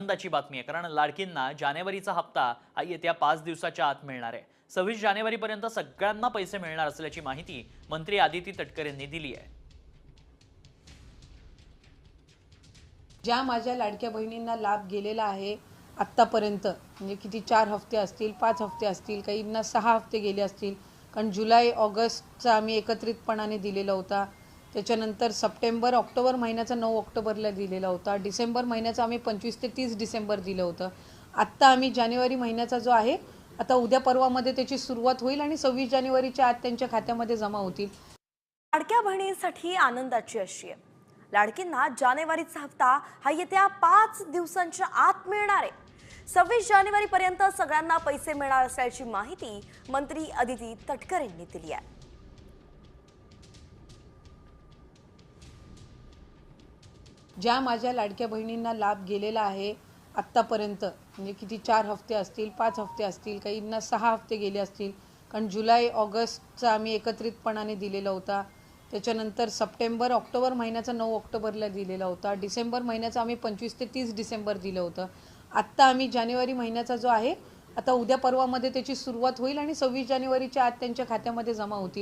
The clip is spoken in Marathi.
आनंदाची बातमी आहे कारण लाडकींना जानेवारीचा हप्ता हा येत्या पाच दिवसाच्या आत मिळणार आहे. सव्वीस जानेवारीपर्यंत सगळ्यांना पैसे मिळणार असल्याची माहिती मंत्री आदिती तटकर यांनी दिली आहे. ज्या माझ्या लाडक्या बहिणींना लाभ गेलेला आहे आत्तापर्यंत म्हणजे किती चार हफ्ते असतील पाच हफ्ते असतील काहींना सहा हफ्ते गेले असतील कारण जुलै ऑगस्टचा आम्ही एकत्रितपणाने दिलेला होता. त्याच्यानंतर सप्टेंबर ऑक्टोबर महिन्याचा नऊ ऑक्टोबरला दिलेला होता. डिसेंबर महिन्याचा आम्ही पंचवीस ते तीस डिसेंबर दिलं होतं. आत्ता आम्ही जानेवारी महिन्याचा जो आहे आता उद्या परवामध्ये त्याची सुरुवात होईल आणि सव्वीस जानेवारीच्या आत त्यांच्या खात्यामध्ये जमा होतील. लाडक्या बहिणींसाठी आनंदाची अशी आहे. लाडकींना जानेवारीचा हप्ता हा येत्या पाच दिवसांच्या आत मिळणार आहे. सव्वीस जानेवारी पर्यंत सगळ्यांना पैसे मिळणार असल्याची माहिती मंत्री अदिती तटकर यांनी दिली आहे. ज्या माझ्या लाडक्या बहिणींना लाभ गेलेला आहे आत्तापर्यंत म्हणजे किती चार हफ्ते असतील पाच हफ्ते असतील काहींना सहा हफ्ते गेले असतील कारण जुलै ऑगस्टचा आम्ही एकत्रितपणाने दिलेला होता. त्याच्यानंतर सप्टेंबर ऑक्टोबर महिन्याचा नऊ ऑक्टोबरला दिलेला होता. डिसेंबर महिन्याचा आम्ही पंचवीस ते तीस डिसेंबर दिलं होतं. आत्ता आम्ही जानेवारी महिन्याचा जो आहे आता उद्या परवामध्ये त्याची सुरुवात होईल आणि सव्वीस जानेवारीच्या आत त्यांच्या खात्यामध्ये जमा होतील.